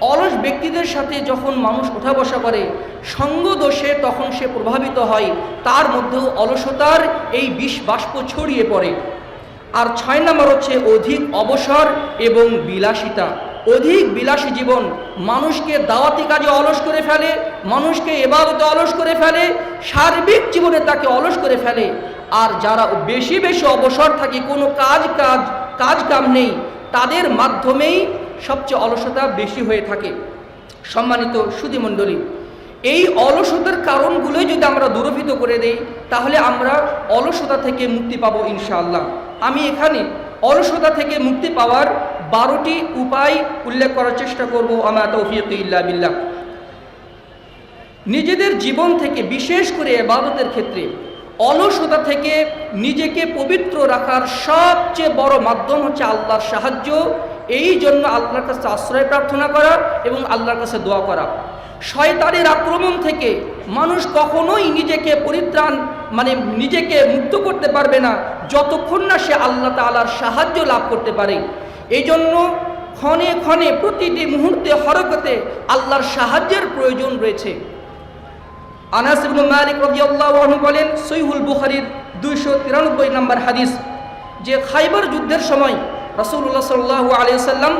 অলস ব্যক্তিদের সাথে যখন মানুষ ওঠা বসা করে সঙ্গ দোষে তখন সে প্রভাবিত হয়, তার মধ্যেও অলসতার এই বিষ বাষ্প ছড়িয়ে পড়ে। আর ছয় নম্বর হচ্ছে অধিক অবসর এবং বিলাসিতা। অধিক বিলাসী জীবন মানুষকে দাওয়াতি কাজে অলস করে ফেলে, মানুষকে এবাদতে অলস করে ফেলে, সার্বিক জীবনে তাকে অলস করে ফেলে। আর যারা বেশি বেশি অবসর থাকে, কোনো কাজ কাজ কাজ কাম নেই, তাদের মাধ্যমেই সবচেয়ে অলসতা বেশি হয়ে থাকে। সম্মানিত সুধীমণ্ডলী, এই অলসতার কারণগুলোই যদি আমরা দূরভূত করে দেই, তাহলে আমরা অলসতা থেকে মুক্তি পাবো ইনশাআল্লাহ। আমি এখানে অলসতা থেকে মুক্তি পাওয়ার বারোটি উপায় উল্লেখ করার চেষ্টা করব আমার তৌফিক ইল্লা বিল্লাহ। নিজেদের জীবন থেকে, বিশেষ করে এবাদতের ক্ষেত্রে, অলসতা থেকে নিজেকে পবিত্র রাখার সবচেয়ে বড় মাধ্যম হচ্ছে আল্লাহর সাহায্য এই জন্য আল্লাহর কাছে আশ্রয় প্রার্থনা করা এবং আল্লাহর কাছে দোয়া করা। শয়তানের আক্রমণ থেকে মানুষ কখনোই নিজেকে পরিত্রাণ মানে নিজেকে মুক্ত করতে পারবে না যতক্ষণ না সে আল্লাহ তালার সাহায্য লাভ করতে পারে। এই জন্য ক্ষণে ক্ষণে প্রতিটি মুহূর্তে, হরকতে আল্লাহর সাহায্যের প্রয়োজন রয়েছে। আনাস ইবনু মালিক রাদিয়াল্লাহু বলেন, সহিহুল বুখারীর 293 নম্বর হাদিস, যে খাইবার যুদ্ধের সময় রাসূলুল্লাহ সাল্লাল্লাহু আলাইহি সাল্লাম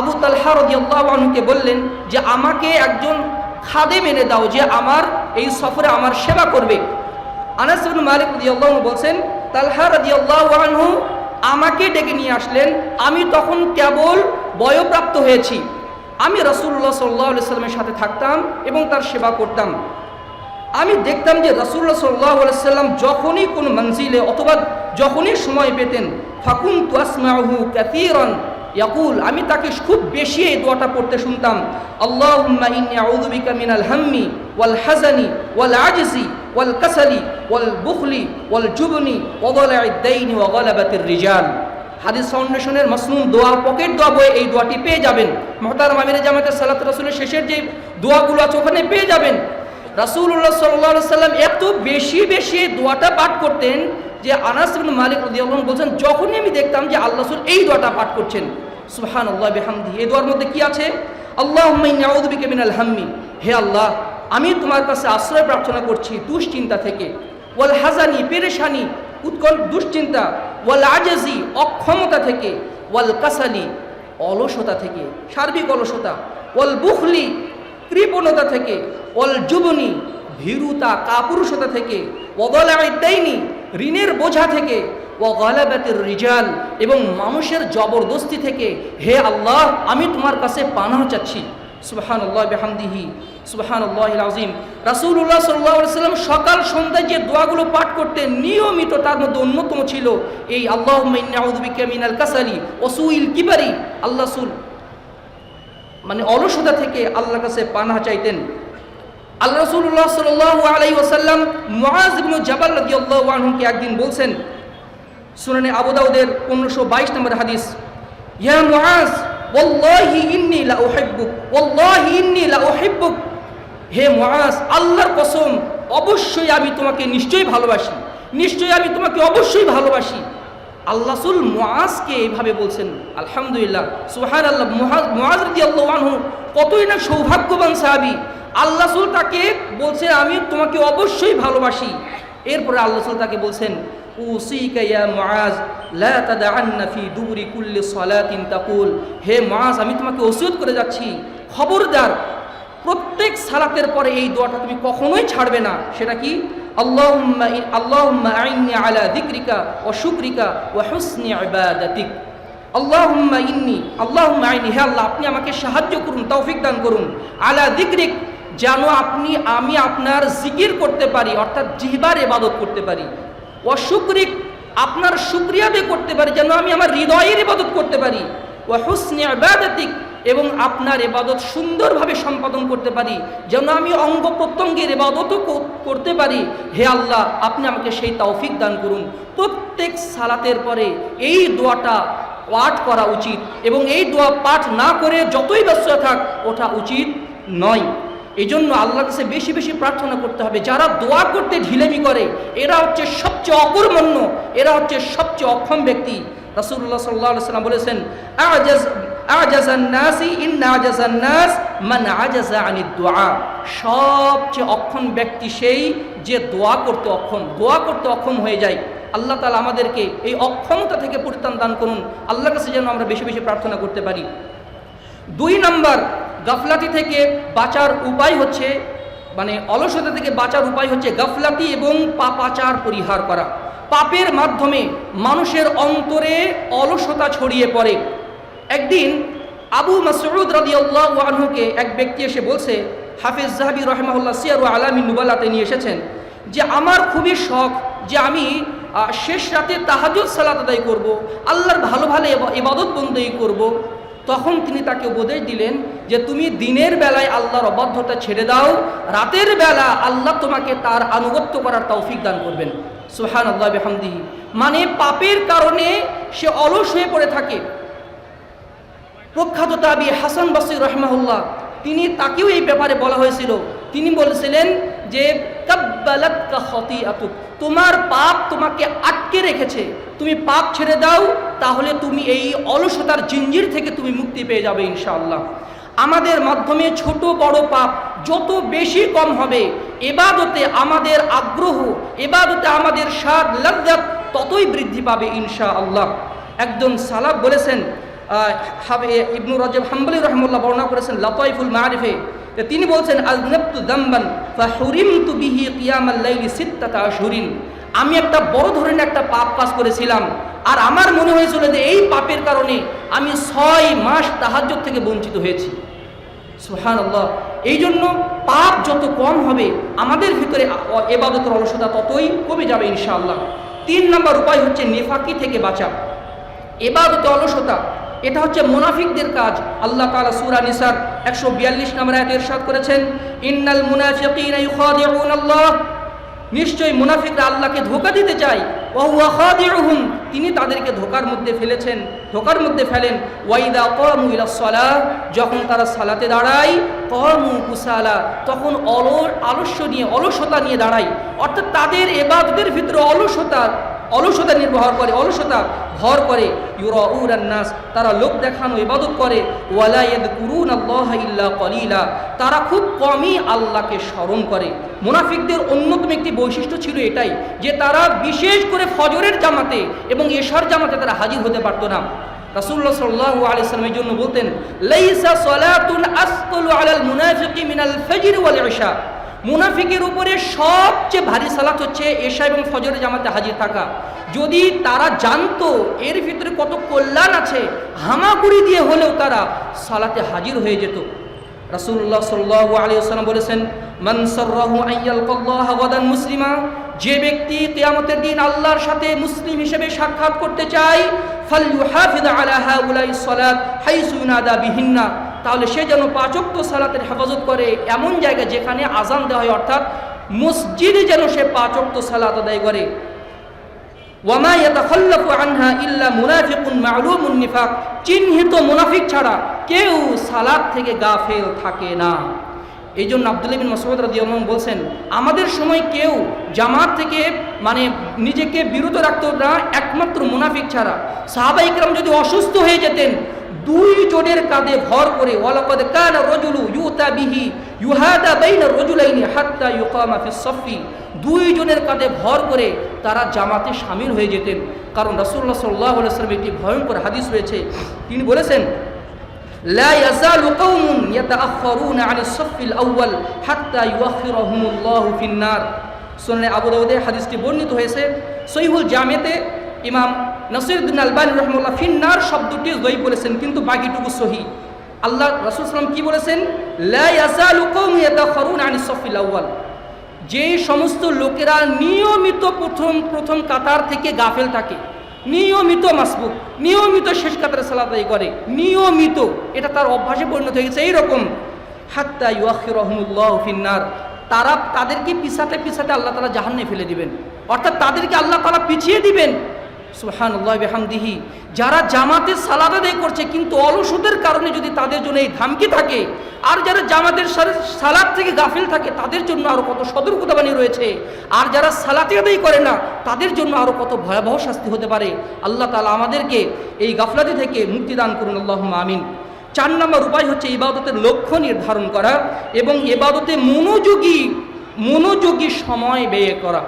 আবু তালহা রাদিয়াল্লাহু আনহুকে বললেন যে, আমাকে একজন খাদে মেনে দাও যে আমার এই সফরে আমার সেবা করবে। আনাস ইবনু মালিক রাদিয়াল্লাহু বলছেন, তালহা রাদিয়াল্লাহু আমাকে ডেকে নিয়ে আসলেন, আমি তখন কেবল বয়প্রাপ্ত হয়েছি। আমি রাসূলুল্লাহ সাল্লাল্লাহু আলাইহি সাল্লামের সাথে থাকতাম এবং তার সেবা করতাম। আমি দেখতাম যে রসুল্লাহ সাল্লাহ সাল্লাম যখনই কোনো মঞ্জিলে অথবা যখনই সময় পেতেন ফাকুন তুয়াসমাহু ক্যাথিরন ইয়াকুল, আমি তাকে খুব বেশি এই দোয়াটা পড়তে শুনতাম। আল্লাহুম্মা ইন্নী আউযু বিকা মিনাল হাম্মি ওয়াল হাজানি ওয়াল আজজি ওয়াল কাসালি ওয়াল বুখলি ওয়াল জুবনি ওয়া দালাইদ দাইনি ওয়া গালাবাতির রিজাল। হাদিস ফাউন্ডেশনের মাসনুম দোয়া, পকেট দোয়া বইয়ে এই দোয়াটি পেয়ে যাবেন। মহতারাম আমিরে জামাতের সালাত রাসূলের শেষের যে দোয়াগুলো আছে ওখানে পেয়ে যাবেন। রাসূলুল্লাহ সাল্লাহ সাল্লাম এত বেশি বেশি দোয়াটা পাঠ করতেন যে আনাস মালিক রাদিয়াল্লাহু বলছেন, যখনই আমি দেখতাম যে আল্লাহ রাসূল এই দোয়াটা পাঠ করছেন সুহান আল্লাহ বিহামদি, এই দোয়ার মধ্যে কি আছে? আউযু বিকা মিনাল হাম্মি, হে আল্লাহ, আমি তোমার কাছে আশ্রয় প্রার্থনা করছি দুশ্চিন্তা থেকে। ওয়াল হাজানি পেরেশানি উৎকল দুশ্চিন্তা, ওয়াল আজাজি, অক্ষমতা থেকে। ওয়াল কাসালি, অলসতা থেকে, সার্বিক অলসতা। ওয়াল বুখলি, কৃপণতা থেকে। ওয়াল যুবনী ভীরুতা, কাপুরুষতা থেকে। ওয়ালাইদাইনি ঋণের বোঝা থেকে ও গলাবাতের রিজাল এবং মানুষের জবরদস্তি থেকে, হে আল্লাহ, আমি তোমার কাছে পানাহ চাচ্ছি। সুবাহানুল্লাহ বেহামদিহি সুবাহানুল্লাহ রাসুল্লাহ সাল্লাহ সাল্লাম সকাল সন্ধ্যায় যে দোয়াগুলো পাঠ করতেন, নিয়মিত তার মধ্যে অন্যতম ছিল, এই আল্লাহ মিনাল কাসালি, ওসুইল কিবারি, আল্লাহ সুল মানে অলসতা থেকে আল্লাহর কাছে পানাহ চাইতেন। আল্লাহ রসুল্লাহ সাল্লাহ আলাই ওসাল্লাম মুআজ ইবনু জাবাল রাদিয়াল্লাহু আনহুকে একদিন বলছেন, সুনানে আবু দাউদের পনেরোশো বাইশ নম্বর হাদিস, ইয়া মুআজ, ওয়াল্লাহি ইন্নী লা উহিব্বুক ওয়াল্লাহি ইন্নী লা উহিব্বুক হে মুআজ, আল্লাহর কসম, অবশ্যই আমি তোমাকে নিশ্চয়ই ভালোবাসি, নিশ্চয়ই আমি তোমাকে অবশ্যই ভালোবাসি। আল্লাহুল মুআজকে এইভাবে বলছেন, আলহামদুলিল্লাহ সুহান আল্লাহ মুআজ রাদিয়াল্লাহু আনহু কতই না সৌভাগ্যবান সাহাবী আল্লাহ সুল তাকে বলছে, আমি তোমাকে অবশ্যই ভালোবাসি। এরপরে আল্লাহ সুল তাকে বলছেন হে মুআজ, আমি তোমাকে ওসিয়ত করে যাচ্ছি। খবরদার, প্রত্যেক সালাতের পরে এই দোয়াটা তুমি কখনোই ছাড়বে না। সেটা কি? আল্লাহুম্মা আল্লাহুম্মা আইন্নি আলা যিকরিকা ওয়া শুকরিকা ওয়া হুসনি ইবাদাতিক। আল্লাহুম্মা ইন্নি, আল্লাহুম্মা আইনি হে আল্লাহ, আপনি আমাকে সাহায্য করুন, তৌফিক দান করুন। আলা যিকরিক যেন আপনি, আমি আপনার জিকির করতে পারি, অর্থাৎ জিহবার ইবাদত করতে পারি। অশুক্রিক আপনার আদায় করতে পারি, যেন আমি আমার হৃদয়ের ইবাদত করতে পারি। ও হুসনে এবং আপনার এবাদত সুন্দরভাবে সম্পাদন করতে পারি, যেন আমি অঙ্গ প্রত্যঙ্গের এবাদতও করতে পারি। হে আল্লাহ, আপনি আমাকে সেই তৌফিক দান করুন। প্রত্যেক সালাতের পরে এই দোয়াটা পাঠ করা উচিত এবং এই দোয়া পাঠ না করে যতই ব্যস্ত থাক ওটা উচিত নয়। এই জন্য আল্লাহর কাছে বেশি বেশি প্রার্থনা করতে হবে। যারা দোয়া করতে ঢিলেমি করে, এরা হচ্ছে সবচেয়ে অকর্মণ্য, এরা হচ্ছে সবচেয়ে অক্ষম ব্যক্তি। রাসুল্লাহ সাল্লাহ সাল্লাম বলেছেন সবচেয়ে অক্ষম ব্যক্তি সেই যে দোয়া করতে অক্ষম। দোয়া করতে অক্ষম হয়ে যায়। আল্লাহ তালা আমাদেরকে এই অক্ষমতা থেকে পরিত্রাণ দান করুন। আল্লাহর কাছে যেন আমরা বেশি বেশি প্রার্থনা করতে পারি। দুই নাম্বার গাফলাতি থেকে বাঁচার উপায় হচ্ছে মানে অলসতা থেকে বাঁচার উপায় হচ্ছে গাফলাতি এবং পাপাচার পরিহার করা। পাপের মাধ্যমে মানুষের অন্তরে অলসতা ছড়িয়ে পড়ে। একদিন আবু মাসউদ রাদিয়াল্লাহু আনহুকে এক ব্যক্তি এসে বলছে, হাফিজ জাহাবি রহমাহুল্লাহ, সিয়ারু আলামী নুবালাতে নিয়ে এসেছেন যে আমার খুবই শখ যে আমি শেষ রাতে তাহাজুদ সালাত আদায় করব, আল্লাহর ভালো ভালো ইবাদত বন্দী করব। তখন তিনি তাকে উপদেশ দিলেন যে তুমি দিনের বেলায় আল্লাহর অবাধ্যতা ছেড়ে দাও, রাতের বেলা আল্লাহ তোমাকে তার আনুগত্য করার তৌফিক দান করবেন। সুহান আল্লাহ বেহামদিহি। মানে পাপের কারণে সে অলস হয়ে পড়ে থাকে। প্রখ্যাত তাবি হাসান বাসির রহমাহুল্লাহ, তিনি তাকেও এই ব্যাপারে বলা হয়েছিল। তিনি বলেছিলেন যে তোমার পাপ তোমাকে আটকে রেখেছে। তুমি পাপ ছেড়ে দাও তাহলে তুমি এই অলসতার জিঞ্জির থেকে তুমি মুক্তি পেয়ে যাবে ইনশাআল্লাহ। আমাদের মাধ্যমে ছোট বড় পাপ যত বেশি কম হবে, এবাদতে আমাদের আগ্রহ, এবাদতে আমাদের স্বাদ, লজ্জাত ততই বৃদ্ধি পাবে ইনশাআল্লাহ। একজন সালাব বলেছেন ইবনু রজব হাম্বলি রহমুল্লাহ বর্ণনা করেছেন, লতাইফুল মারিফে তিনি বলছেন, আজনাবতু দাম্বান ফাহুরিমতু বিহি কিয়ামাল লাইলি সিত্তাতা আশহুরিন আমি একটা বড় ধরনের একটা পাপ কাজ করেছিলাম। আর আমার মনে হয়েছিল যে এই পাপের কারণে আমি ছয় মাস তাহাজ্জুদ থেকে বঞ্চিত হয়েছি। সুহান আল্লাহ এই জন্য পাপ যত কম হবে, আমাদের ভিতরে এবাদতের অলসতা ততই কমে যাবে ইনশাআল্লাহ। তিন নম্বর উপায় হচ্ছে নেফাকি থেকে বাঁচা। এবাদতে অলসতা, এটা হচ্ছে মুনাফিকদের কাজ। আল্লাহ তাআলা সূরা নিসার 142 নম্বর আয়াতে ইরশাদ করেছেন, ইন্নাল আল্লাহ নিশ্চয়ই মুনাফিকরা আল্লাহকে ধোকা দিতে চায়। ওয়া খাদিউহুম তিনি তাদেরকে ধোকার মধ্যে ফেলেছেন, ধোকার মধ্যে ফেলেন। ওয়াইদা কমু ইলাসলা যখন তারা সালাতে দাঁড়ায়, কমু কুসালা, তখন অলর আলস্য নিয়ে অলসতা নিয়ে দাঁড়ায়। অর্থাৎ তাদের এবাদদের ভিতরে অলসতা অলসতা নির্ভর করে, অলসতা ভর করে। নাস, তারা লোক দেখানো, ইবাদত করে। ওয়ালা ইয়াদকুরুন আল্লাহ ইল্লা কলিলা, তারা খুব কমই আল্লাহকে স্মরণ করে। মুনাফিকদের অন্যতম একটি বৈশিষ্ট্য ছিল এটাই, যে তারা বিশেষ করে ফজরের জামাতে এবং এশার জামাতে তারা হাজির হতে পারতো না। রাসূলুল্লাহ সাল্লাল্লাহু আলাইহি সাল্লামের জন্য বলতেন, লাইসা সালাতুন আসকালু আলাল মুনাফিকি মিনাল ফজর ওয়াল ইশা। মুনাফিকের উপরে সবচেয়ে ভারী সালাত হচ্ছে এশা এবং ফজরে জামাতে হাজির থাকা। যদি তারা জানতো এর ভিতরে কত কল্যাণ আছে, হামাগুড়ি দিয়ে হলেও তারা সালাতে হাজির হয়ে যেত। রাসূলুল্লাহ সাল্লাল্লাহু আলাইহি ওয়াসাল্লাম বলেছেন গাদান মুসলিমা যে ব্যক্তি কিয়ামতের দিন আল্লাহর সাথে মুসলিম হিসেবে সাক্ষাৎ করতে চায় ফালইউহাফিজ আলা হাউলাইস সালাত হাইসু ইউনাদা বিহিন্না। তাহলে সে যেন পাঁচক্ত সালাতের হেফাজত করে এমন জায়গা যেখানে আজান দেওয়া হয়, অর্থাৎ মসজিদে যেন সে পাঁচক্ত সালাত আদায় করে। ওয়ামা ইয়াতাখাল্লাফু আনহা ইল্লা মুনাফিকুন মা'লুমুন নিফাক। চিহ্নিত মুনাফিক ছাড়া কেউ সালাত থেকে গাফেল থাকে না। এই জন্য আব্দুল বিন মাসউদ রাদিয়াল্লাহু বলছেন, আমাদের সময় কেউ জামাত থেকে মানে নিজেকে বিরত রাখতো না, একমাত্র মুনাফিক ছাড়া। সাহাবা ইকরাম যদি অসুস্থ হয়ে যেতেন দুই জনের কাঁধে ভর করে ওয়ালাকাদ কানা রাজুলু ইউতা বিহি ইউহাদা বাইনা রাজুলাইনি হাত্তা ইউকামা ফিস সাফি দুই জনের কাঁধে ভর করে তারা জামাতে সামিল হয়ে যেতেন কারণ রাসূলুল্লাহ সাল্লাল্লাহু আলাইহি ওয়াসাল্লাম একটি ভয়ঙ্কর হাদিস রয়েছে তিনি বলেছেন لا يزال قوم يتأخرون عن الصف الأول حتى يؤخرهم الله في النار সুনানে আবু দাউদে হাদিসটি বর্ণিত হয়েছে সহিহুল জামেতে ইমাম নসিরুদ্দিন আলবানী রহমুল্লাহ ফিন্নার শব্দটি জয়ী বলেছেন, কিন্তু বাকিটুকু সহি। আল্লাহ রাসূল সাল্লাম কি বলেছেন? যে সমস্ত লোকেরা নিয়মিত প্রথম প্রথম কাতার থেকে গাফেল থাকে, নিয়মিত মাসবুক, নিয়মিত শেষ কাতারে সালাত আদায় করে, নিয়মিত, এটা তার অভ্যাসে পরিণত হয়ে গেছে, এইরকম। হাত্তা ইউআখির রহমুল্লাহ ফিন্নার। তারা তাদেরকে পিছাতে পিছাতে আল্লাহ তালা জাহান্নে ফেলে দিবেন। অর্থাৎ তাদেরকে আল্লাহ তালা পিছিয়ে দিবেন। সুহান বেহামদিহি। যারা জামাতের সালাদ আদায় করছে, কিন্তু অলসদের কারণে যদি তাদের জন্য এই ধামকি থাকে, আর যারা জামাতের সালাদ থেকে গাফিল থাকে, তাদের জন্য আরও কত সতর্কতাবাণী রয়েছে। আর যারা সালাতে আদায় করে না, তাদের জন্য আরও কত ভয়াবহ শাস্তি হতে পারে। আল্লাহ তালা আমাদেরকে এই গাফলাতি থেকে মুক্তি দান করুন আল্লাহ আমিন। চার নম্বর উপায় হচ্ছে ইবাদতের লক্ষ্য নির্ধারণ করা এবং এবাদতে মনোযোগী মনোযোগী সময় ব্যয় করা।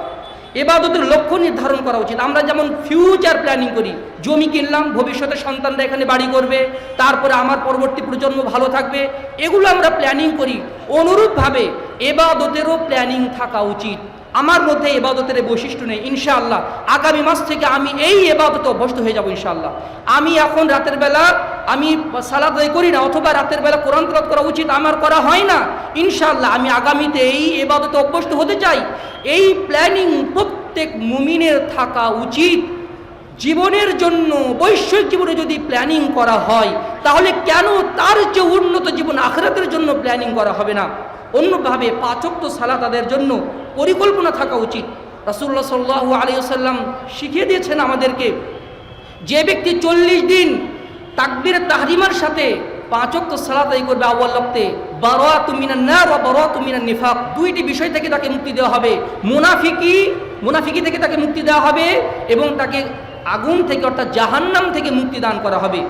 এবাদতের লক্ষ্য নির্ধারণ করা উচিত। আমরা যেমন ফিউচার প্ল্যানিং করি, জমি কিনলাম, ভবিষ্যতে সন্তানরা এখানে বাড়ি করবে, তারপরে আমার পরবর্তী প্রজন্ম ভালো থাকবে, এগুলো আমরা প্ল্যানিং করি। অনুরূপভাবে এবাদতেরও প্ল্যানিং থাকা উচিত। আমার মধ্যে এবাদতের বৈশিষ্ট্য নেই, ইনশাআল্লাহ। আগামী মাস থেকে আমি এই এবাদতে অভ্যস্ত হয়ে যাব, ইনশাআল্লাহ। আমি এখন রাতের বেলা, আমি সালাদ করি না, অথবা রাতের বেলা কোরআন তলাত করা উচিত আমার করা হয় না। ইনশাআল্লাহ, আমি আগামীতে এই এবাদতে অভ্যস্ত হতে চাই। এই প্ল্যানিং প্রত্যেক মুমিনের থাকা উচিত। জীবনের জন্য, বৈশ্বিক জীবনে যদি প্ল্যানিং করা হয়, তাহলে কেন তার যে উন্নত জীবন আখরাতের জন্য প্ল্যানিং করা হবে না? অন্যভাবে পাচক তো সালা তাদের জন্য পরিকল্পনা থাকা উচিত। রাসুল্লাহ সাল্লাহ আলিয়াল্লাম শিখিয়ে দিয়েছেন আমাদেরকে, যে ব্যক্তি চল্লিশ দিন তাকবির তাহরিমার সাথে পাঁচক তো সালাত আদায় করবে আউ্বাল লক্তে বারোয়া তুমিনা না বা বারোয়া তুমিনা নিফাক, দুইটি বিষয় থেকে তাকে মুক্তি দেওয়া হবে। মুনাফিকি মুনাফিকি থেকে তাকে মুক্তি দেওয়া হবে এবং তাকে আগুন থেকে অর্থাৎ জাহান্নাম থেকে মুক্তি দান করা হবে।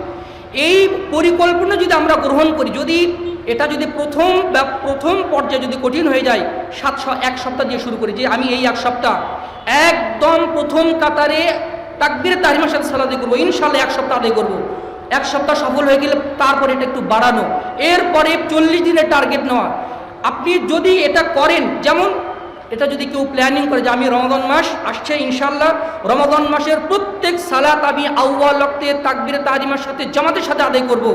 এই পরিকল্পনা যদি আমরা গ্রহণ করি, যদি এটা যদি প্রথম বা প্রথম পর্যায়ে যদি কঠিন হয়ে যায়, সাতশো এক সপ্তাহ দিয়ে শুরু করি যে আমি এই এক সপ্তাহ। একদম প্রথম কাতারে তাকবিরে তাহিমার সাথে সালা আদায় করব ইনশাল্লাহ এক সপ্তাহ আদায় করব। এক সপ্তাহ সফল হয়ে গেলে তারপরে এটা একটু বাড়ানো। এরপরে চল্লিশ দিনের টার্গেট নেওয়া। আপনি যদি এটা করেন, যেমন এটা যদি কেউ প্ল্যানিং করে যে আমি রমাদান মাস আসছে ইনশাল্লাহ রমাদান মাসের প্রত্যেক সালাত আমি আউ্বা লক্তে তাকবিরে তাজিমার সাথে, জামাতের সাথে আদায় করব।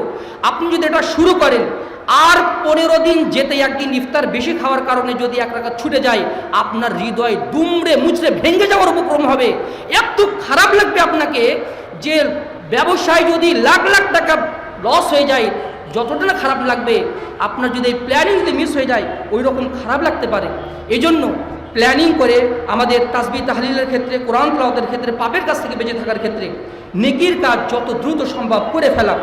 আপনি যদি এটা শুরু করেন, আর পনেরো দিন যেতে একদিন ইফতার বেশি খাওয়ার কারণে যদি এক রাখা ছুটে যায়, আপনার হৃদয় দুমড়ে মুচড়ে ভেঙে যাওয়ার উপক্রম হবে এত খারাপ লাগবে আপনাকে যে ব্যবসায় যদি লাখ লাখ টাকা লস হয়ে যায় যতটা না খারাপ লাগবে আপনার যদি এই প্ল্যানিং যদি মিস হয়ে যায় ওই রকম খারাপ লাগতে পারে এই জন্য প্ল্যানিং করে আমাদের তাসবি তাহলিলের ক্ষেত্রে কোরআন তলাওয়াতের ক্ষেত্রে পাপের কাছ থেকে বেঁচে থাকার ক্ষেত্রে নেকির কাজ যত দ্রুত সম্ভব করে ফেলা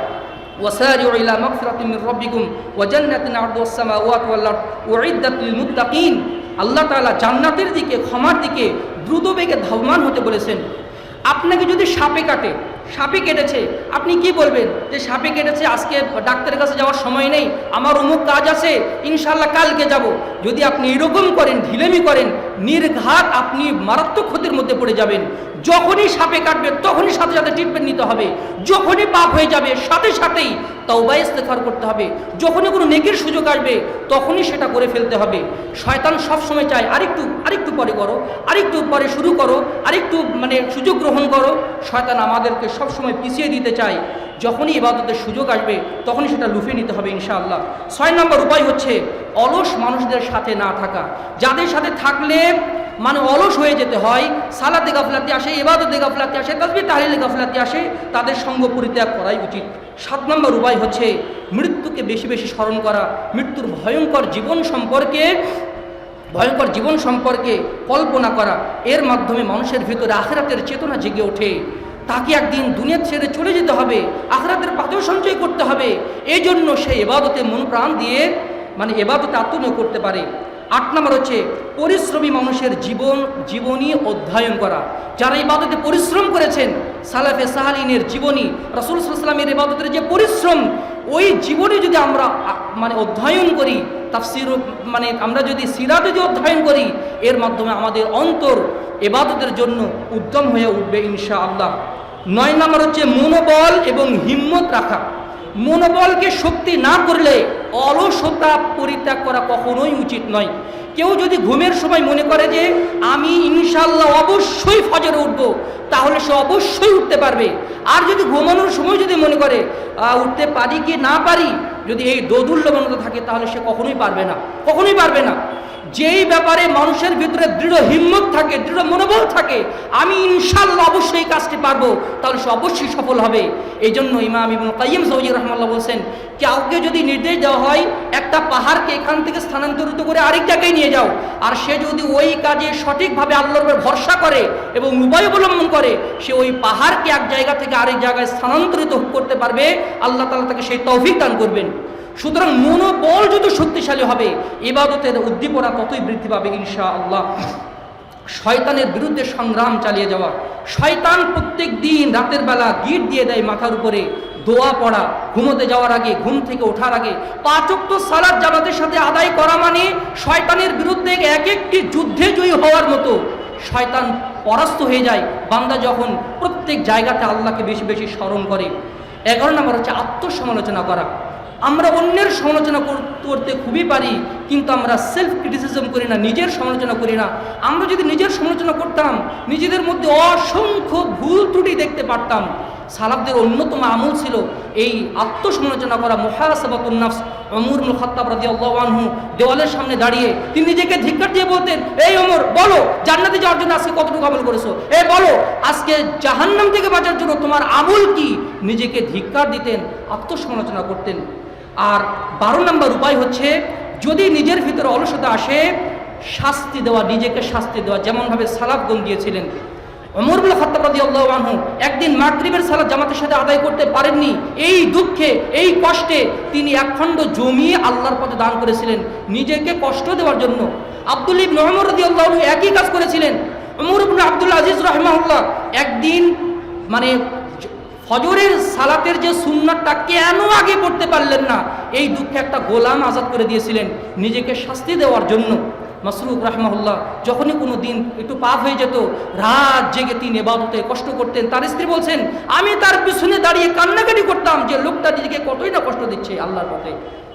وسارعوا إلى مغفرة من ربكم وجنة عرضها السماوات والأرض أعدت للمتقين আল্লাহ তাআলা জান্নাতের দিকে ক্ষমার দিকে দ্রুত বেগে ধাবমান হতে বলেছেন আপনাকে যদি সাপে কাটে সাপে কেটেছে। আপনি কি বলবেন যে সাপে কেটেছে? আজকে ডাক্তারের কাছে যাওয়ার সময় নেই। আমার অমুক কাজ আছে ইনশাল্লাহ কালকে যাব। যদি আপনি এরকম করেন, ঢিলেমি করেন, নির্ঘাত আপনি মারাত্মক ক্ষতির মধ্যে পড়ে যাবেন। যখনই সাপে কাটবে, তখনই সাথে সাথে ট্রিটমেন্ট নিতে হবে। যখনই পাপ হয়ে যাবে, সাথে সাথেই তওবা ইস্তেফার করতে হবে। যখনই কোনো নেকির সুযোগ আসবে, তখনই সেটা করে ফেলতে হবে। শয়তান সবসময় চায়, আরেকটু আরেকটু পরে করো, আরেকটু পরে শুরু করো, আরেকটু মানে সুযোগ গ্রহণ করো। শয়তান আমাদেরকে সবসময় পিছিয়ে দিতে চায়। যখনই ইবাদতের সুযোগ আসবে, তখনই সেটা লুফে নিতে হবে ইনশাআল্লাহ। ছয় নম্বর উপায় হচ্ছে অলস মানুষদের সাথে না থাকা। যাদের সাথে থাকলে মানে অলস হয়ে যেতে হয়, সালাতে গাফলাতে আসে এবাদতে গাফলাতে আসে তসবি তাহলে গাফলাতে আসে, তাদের সঙ্গ পরিত্যাগ করাই উচিত। সাত নম্বর উপায় হচ্ছে মৃত্যুকে বেশি বেশি স্মরণ করা। মৃত্যুর ভয়ঙ্কর জীবন সম্পর্কে, ভয়ঙ্কর জীবন সম্পর্কে কল্পনা করা। এর মাধ্যমে মানুষের ভিতরে আখেরাতের চেতনা জেগে ওঠে। তাকে একদিন দুনিয়া ছেড়ে চলে যেতে হবে, আখরাতের পাতেও সঞ্চয় করতে হবে। এই জন্য সে এবাদতে মন প্রাণ দিয়ে মানে এবাদতে আত্মনিয়োগ করতে পারে। আট নম্বর হচ্ছে পরিশ্রমী মানুষের জীবন, জীবনী অধ্যয়ন করা। যারা ইবাদতে পরিশ্রম করেছেন, সালাফে সাহালিনের জীবনী, রসুল সাল্লামের ইবাদতের যে পরিশ্রম, ওই জীবনে যদি আমরা মানে অধ্যয়ন করি, তাফসির মানে আমরা যদি সিরা যদি অধ্যয়ন করি, এর মাধ্যমে আমাদের অন্তর এবাদতের জন্য উদ্যম হয়ে উঠবে ইনশা আল্লাহ নয় নম্বর হচ্ছে মনোবল এবং হিম্মত রাখা। মনোবলকে শক্তি না করলে অলসতা পরিত্যাগ করা কখনোই উচিত নয়। কেউ যদি ঘুমের সময় মনে করে যে, আমি ইনশাল্লাহ অবশ্যই ফজরে উঠব, তাহলে সে অবশ্যই উঠতে পারবে। আর যদি ঘুমানোর সময় যদি মনে করে উঠতে পারি কি না পারি? যদি এই দোদুল্যবনতা থাকে, তাহলে সে কখনোই পারবে না। কখনোই পারবে না। যেই ব্যাপারে মানুষের ভিতরে দৃঢ় হিম্মত থাকে, দৃঢ় মনোবল থাকে, আমি ইনশাল্লাহ অবশ্যই কাজটি পারব, তাহলে সে অবশ্যই সফল হবে। এই জন্য ইমাম ইবুল কাইম সৌজি রহমাল্লাহ বলছেন, কাউকে যদি নির্দেশ দেওয়া হয়, একটা পাহাড়কে এখান থেকে স্থানান্তরিত করে আরেক জায়গায় নিয়ে যাও, আর সে যদি ওই কাজে সঠিকভাবে আল্লাহর উপর ভরসা করে এবং উপায় অবলম্বন করে, সে ওই পাহাড়কে এক জায়গা থেকে আরেক জায়গায় স্থানান্তরিত করতে পারবে, আল্লাহ তালা তাকে সেই তৌফিক দান করবেন। সুতরাং মনোবল যত শক্তিশালী হবে ইবাদতের উদ্দীপনা ততই বৃদ্ধি পাবে ইনশা আল্লাহ শয়তানের বিরুদ্ধে সংগ্রাম চালিয়ে যাওয়া। শয়তান প্রত্যেক দিন রাতের বেলা গিট দিয়ে দেয় মাথার উপরে, দোয়া পড়া, ঘুমোতে যাওয়ার আগে, ঘুম থেকে ওঠার আগে। পাঁচক্ত সালাদ জামাতের সাথে আদায় করা মানে শয়তানের বিরুদ্ধে এক একটি যুদ্ধে জয়ী হওয়ার মতো। শয়তান পরাস্ত হয়ে যায়। বান্দা যখন প্রত্যেক জায়গাতে আল্লাহকে বেশি বেশি স্মরণ করে। এগারো নম্বর হচ্ছে আত্মসমালোচনা করা। আমরা অন্যের সমালোচনা করতে খুবই পারি, কিন্তু আমরা সেলফ ক্রিটিসিজম করি না, নিজের সমালোচনা করি না। আমরা যদি নিজের সমালোচনা করতাম, নিজেদের মধ্যে অসংখ্য ভুল ত্রুটি দেখতে পারতাম। সালাফদের অন্যতম আমল ছিল এই আত্মসমালোচনা করা মহাসাবাতুন্নাফস অমর খত্তাব রাজি আনহু দেওয়ালের সামনে দাঁড়িয়ে, তিনি নিজেকে ধিক্কার দিয়ে বলতেন, এই অমর বলো, জান্নাতে যাওয়ার জন্য আজকে কতটুকু আমল করেছ? এ বলো, আজকে জাহান্নাম থেকে বাঁচার জন্য তোমার আমল কি? নিজেকে ধিক্কার দিতেন, আত্মসমালোচনা করতেন। আর বারো নম্বর উপায় হচ্ছে, যদি নিজের ভিতরে অলসতা আসে, শাস্তি দেওয়া, নিজেকে শাস্তি দেওয়া, যেমনভাবে সালাফগণ দিয়েছিলেন। অমরুল খত্তাব রাদিয়াল্লাহু আনহু একদিন মাগরিবের সালাত জামাতের সাথে আদায় করতে পারেননি। এই দুঃখে, এই কষ্টে তিনি একখণ্ড জমি আল্লাহর পথে দান করেছিলেন। নিজেকে কষ্ট দেওয়ার জন্য। আব্দুল ইবনে ওমর রাদিয়াল্লাহু আনহু একই কাজ করেছিলেন। ওমর ইবনে আব্দুল আজিজ রাহিমাহুল্লাহ একদিন মানে ফজরের সালাতের যে সুন্নাতটা কেন আগে পড়তে পারলেন না? এই দুঃখে একটা গোলাম আজাদ করে দিয়েছিলেন নিজেকে শাস্তি দেওয়ার জন্য। মাসরুক রাহমাহুল্লাহ, যখনই কোনো দিন একটু পাপ হয়ে যেত, রাত জেগে তিনি এবাদতে কষ্ট করতেন, তার স্ত্রী বলছেন, আমি তার পিছনে দাঁড়িয়ে কান্নাকাটি করতাম যে লোকটা নিজেকে কতই না কষ্ট দিচ্ছে আল্লাহর পথে।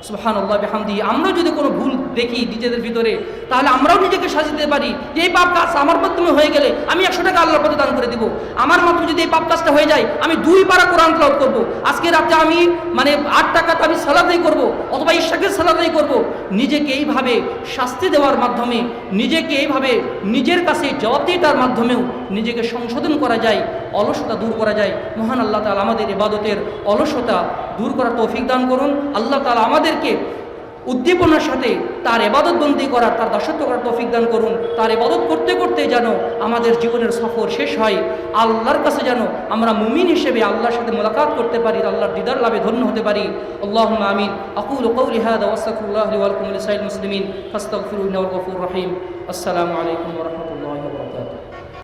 সুহান আল্লাহ বেহামদি, আমরাও যদি কোনো ভুল দেখি নিজেদের ভিতরে, তাহলে আমরাও নিজেকে সাজিয়ে দিতে পারি, যে এই পাপ কাজ আমার মাধ্যমে হয়ে গেলে আমি একশো টাকা আল্লাহর পথে দান করে দিব। আমার মাধ্যমে যদি এই পাপ কাজটা হয়ে যায়, আমি দুই পারা কোরআন ক্লাব করব। আজকে রাতে আমি মানে আট টাকাতে আমি সালাদাই করব, অথবা ইশাকের সালাদাই করব। নিজেকে এইভাবে শাস্তি দেওয়ার মাধ্যমে নিজেকে এইভাবে নিজের কাছে জবাবদিহিতার মাধ্যমেও নিজেকে সংশোধন করা যায়, অলসতা দূর করা যায়। মহান আল্লাহ তালা আমাদের ইবাদতের অলসতা দূর করার তৌফিক দান করুন। আল্লাহ তালা আমাদেরকে উদ্দীপনার সাথে তার এবাদত বন্দী করার তার দাসত্ব করার তৌফিক দান করুন। তার এবাদত করতে করতে যেন আমাদের জীবনের সফর শেষ হয়। আল্লাহর কাছে যেন আমরা মুমিন হিসেবে আল্লাহর সাথে মোলাকাত করতে পারি, আল্লাহর দিদার লাভে ধন্য হতে পারি। আল্লাহ আমিন। আকুল কৌলি ইহাদ ইন্নাহু গফুর রহিম। আসসালামু আলাইকুম রাহমাতুল্লাহ।